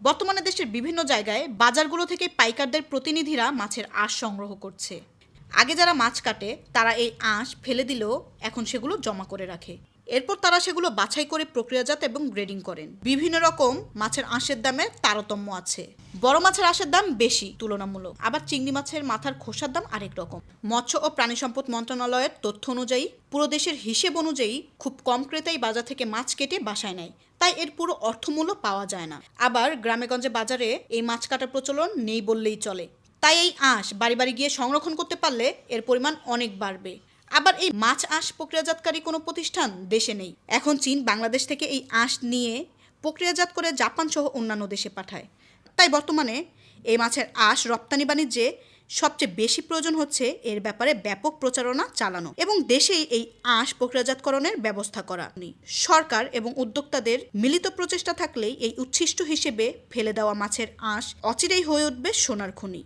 বর্তমানে দেশের বিভিন্ন জায়গায় বাজারগুলো থেকে পাইকারদের প্রতিনিধিরা মাছের আঁশ সংগ্রহ করছে। আগে যারা মাছ কাটে, তারা এই আঁশ ফেলে দিলেও এখন সেগুলো জমা করে রাখে। এরপর তারা সেগুলো বাছাই করে প্রক্রিয়াজাত এবং গ্রেডিং করেন। বিভিন্ন রকম মাছের আঁশের দামে তারতম্য আছে। বড় মাছের আঁশের দাম বেশি, তুলনামূলক। আবার চিংড়ি মাছের মাথার খোসার দাম আরেক রকম। মৎস্য ও প্রাণী সম্পদ মন্ত্রণালয়ের তথ্য অনুযায়ী, পুরো দেশের হিসেব অনুযায়ী খুব কম ক্রেতাই বাজার থেকে মাছ কেটে বাসায় নেয়। তাই এর পুরো অর্থমূল্য পাওয়া যায় না। আবার গ্রামেগঞ্জে বাজারে এই মাছ কাটার প্রচলন নেই বললেই চলে। তাই এই আঁশ বাড়ি বাড়ি গিয়ে সংরক্ষণ করতে পারলে এর পরিমাণ অনেক বাড়বে। আবার এই মাছ আঁশ প্রক্রিয়াজাতকারী কোনো প্রতিষ্ঠান দেশে নেই। এখন চীন বাংলাদেশ থেকে এই আঁশ নিয়ে প্রক্রিয়াজাত করে জাপান সহ অন্যান্য দেশে পাঠায়। তাই বর্তমানে এই মাছের আঁশ রপ্তানি বাণিজ্যে সবচেয়ে বেশি প্রয়োজন হচ্ছে এর ব্যাপারে ব্যাপক প্রচারণা চালানো এবং দেশেই এই আঁশ প্রক্রিয়াজাতকরণের ব্যবস্থা করা। সরকার এবং উদ্যোক্তাদের মিলিত প্রচেষ্টা থাকলেই এই উচ্ছিষ্ট হিসেবে ফেলে দেওয়া মাছের আঁশ অচিরেই হয়ে উঠবে সোনার খনি।